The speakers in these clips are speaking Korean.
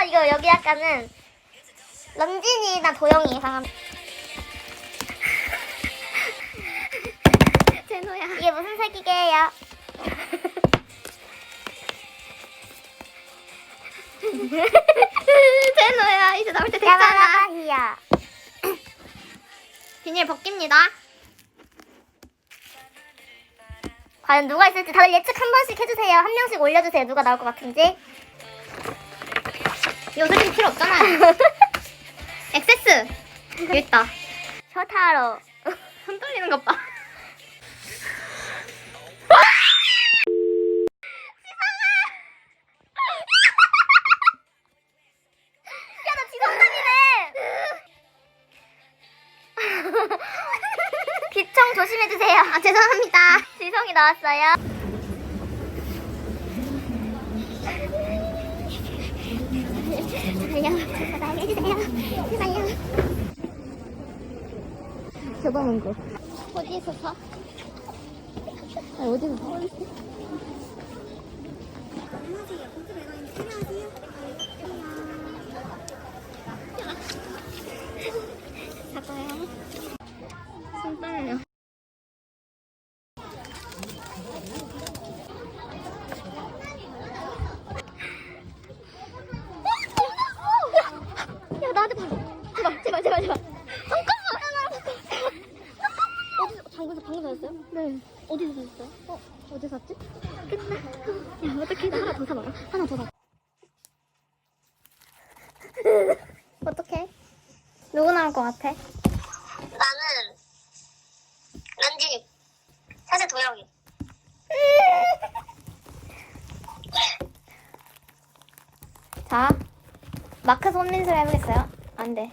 나 이거 여기 약간은 런진이나 도영이 상황. 제노야. 이게 무슨 색이게요? 제노야 이제 나올 때 됐잖아. 야바라바히야. 비닐 벗깁니다. 과연 누가 있을지 다들 예측 한 번씩 해주세요. 한 명씩 올려주세요. 누가 나올 것 같은지. 솔직히 필요 없잖아요. 액세스. 여기 있다. 쇼타로. 손 떨리는 것 봐. 귀청 조심해주세요. 아 죄송합니다. 지성이 나왔어요. 제발요. 제발 해주세요. 제발요. 교보문고. 어디에서 사? 아, 어디서 사? 사과요. 손 떨려. 야 나한테 봐. 제발 제발. 잠깐만. 어디서 방금서 방금 사셨어요? 네. 어디서 사셨어요? 어 어디 샀지? 야 어떻게 나 하나 더 사봐. 하나 더 사. 어떡해? 누구 나올 것 같아? 나는 런쥔이. 사실 도영이. 자, 마크 손민수를 해보겠어요. 안 돼.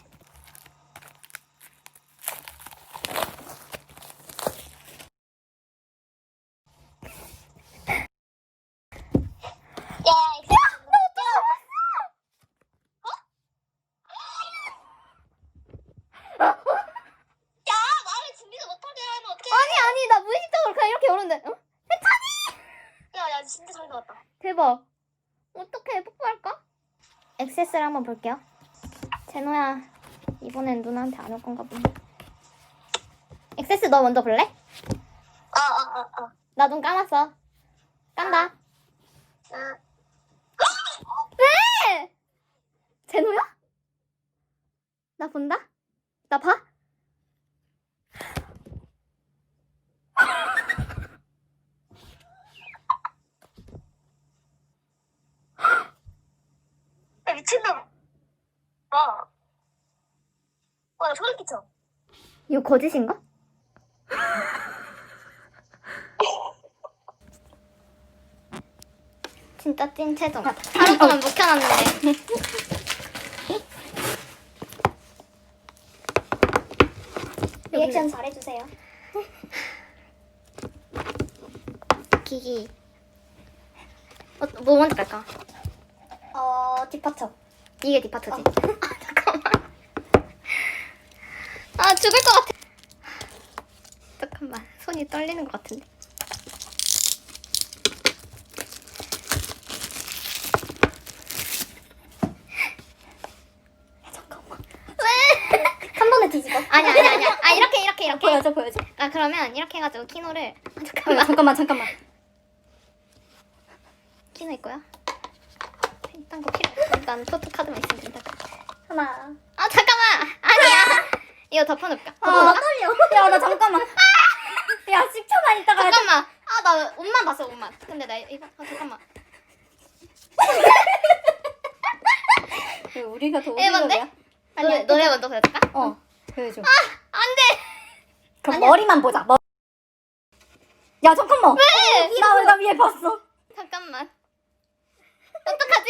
야, 이거 야, 말을 준비도 못하게 하면 어떡해. 아니, 아니, 나 열었는데. 어? 야, 야, 진짜 잘 나왔다. 대박. 어떻게 뽀뽀할까? 액세스를 한번 볼게요. 제노야, 이번엔 누나한테 안 올 건가 보네. 액세스 너 먼저 볼래? 어, 어, 어, 어. 나눈 감았어. 깐다. 어. 왜? 제노야? 나 본다? 나 봐? 야, 미친놈. 어. 어, 끼쳐. 이거 거짓인가? 진짜 찐 채점. 하루 동안 묵혀놨는데. 리액션 잘해주세요. 기기. 어, 뭐 먼저 갈까? 어, 디파처. 이게 디파트지. 아, 잠깐만. 아, 죽을 것 같아. 잠깐만. 손이 떨리는 것 같은데. 잠깐만. 왜? 한 번에 뒤집어. 아니, 아니, 아니. 아, 이렇게, 이렇게, 이렇게. 보여줘, 보여줘. 아, 그러면 이렇게 해가지고 키노를. 아, 어, 잠깐만. 잠깐만, 잠깐만. 키노 있고요. 일단 거 필요 없어. 일단 포토 카드만 있으면 된다. 하나. 아, 잠깐만. 이거 덮어놓을까? 아, 덮어놓을까? 떨려. 야, 나 잠깐만. 야, 10초만 있다가. 잠깐만. 아, 나 옷만 봤어, 옷만. 근데 나 이거, 아, 잠깐만. 우리가 더 일반데? 아니야, 노래, 노래 먼저 보여줄까? 어, 보여줘. 안 돼! 그럼 아니야. 머리만 보자. 머... 야, 잠깐만. 왜? 나, 나 위에 봤어. 잠깐만. 어떡하지?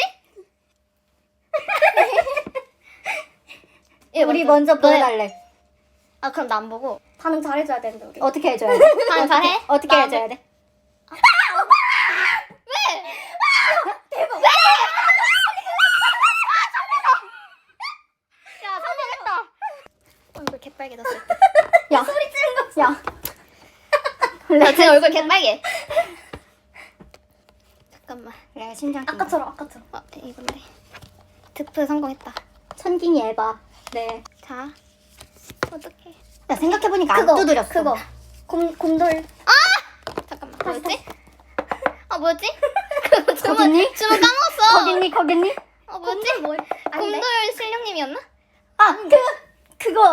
얘 우리 먼저 너네- 보여 달래. 아, 그럼 나 안 보고. 반응 잘해줘야 되는데, 우리. 어떻게 해줘야 돼? 반응 잘해? 어떻게 나 해줘야 돼? 왜? 대박. 야, 성공했다. 얼굴 개빨개졌어. 야, 소리 지른 거. 야. 나 지금 얼굴 개빨개. 잠깐만. 그래, 심장. 아까처럼, 아까처럼. 아, 이건데. 득표 성공했다. 천깅이 에바. 네. 자, 어떡해. 야 생각해보니까 그거, 안 두드렸어. 그거. 곰 곰돌. 잠깐만, 뭐였지? 아, 뭐였지? 그거 주문, 거기니? 주문 까먹었어. 거기니 거기니? 아, 뭐였지? 뭘? 곰돌 실령님이었나? 아 그 그거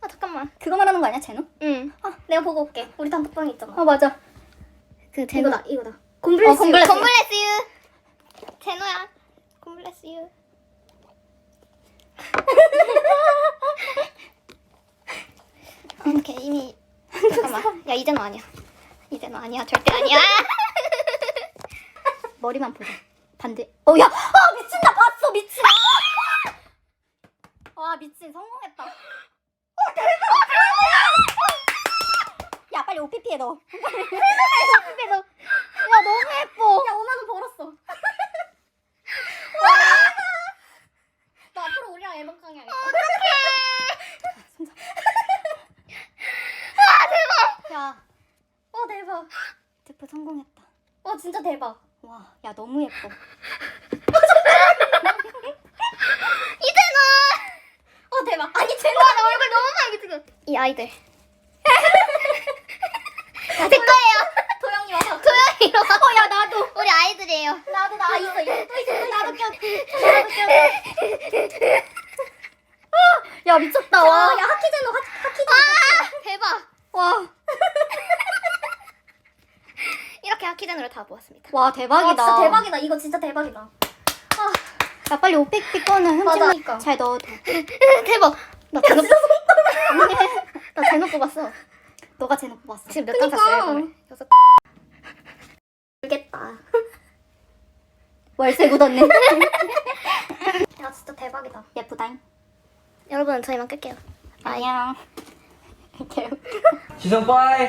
아, 잠깐만. 그거 말하는 거 아니야 제노? 응. 아 내가 보고 올게. 우리 단톡방에 있잖아. 어, 맞아. 그 제노. 이거다 이거다. 곰블레스. 어, 곰블레스. 곰블레스 유. 제노야. 곰블레스 유. 아, 오케 이 이미 잠깐만. 야 이제는 아니야. 이제는 아니야. 절대 아니야. 머리만 보자. 반대. 어 야. 아 미친 나 봤어 미친. 아! 와 미친 성공했다. 어 대박. 야 빨리 OPP에 넣어. OPP에 넣어. 야 너무 예뻐. 야 5만 원 벌었어. 너 앞으로 우리랑 앨범 강의하겠다. 야. 어 대박. 대표 성공했다. 어 진짜 대박. 와, 야 너무 예뻐. 이제는 어 대박. 아니 나 얼굴 너무 많이 지금. 이 아이들. 다 제 거예요. 도영이 와서. 조용히 와. 어, 야 나도. 우리 아이들이에요. 나도 나 있어. 있어. 또 있어. 나도 껴. 나도 껴. 야 미쳤다. 와. 야 하키제노 하, 하키제노. 아, 대박. 와. 하키젠으로 다 모았습니다. 와 대박이다. 와, 진짜 대박이다. 이거 진짜 대박이다. 아. 야 빨리 오백비 거는. 흠집만 잘 넣어둬. 대박. 나 제노 나 제노 뽑았어. 너가 제노 뽑았어. 지금 몇 그니까. 장 샀어요? 앨범을? 여섯. 알겠다. 월세 굳었네. 야 진짜 대박이다. 예쁘다잉. 여러분 저희만 끌게요. 안녕. 지성 빠이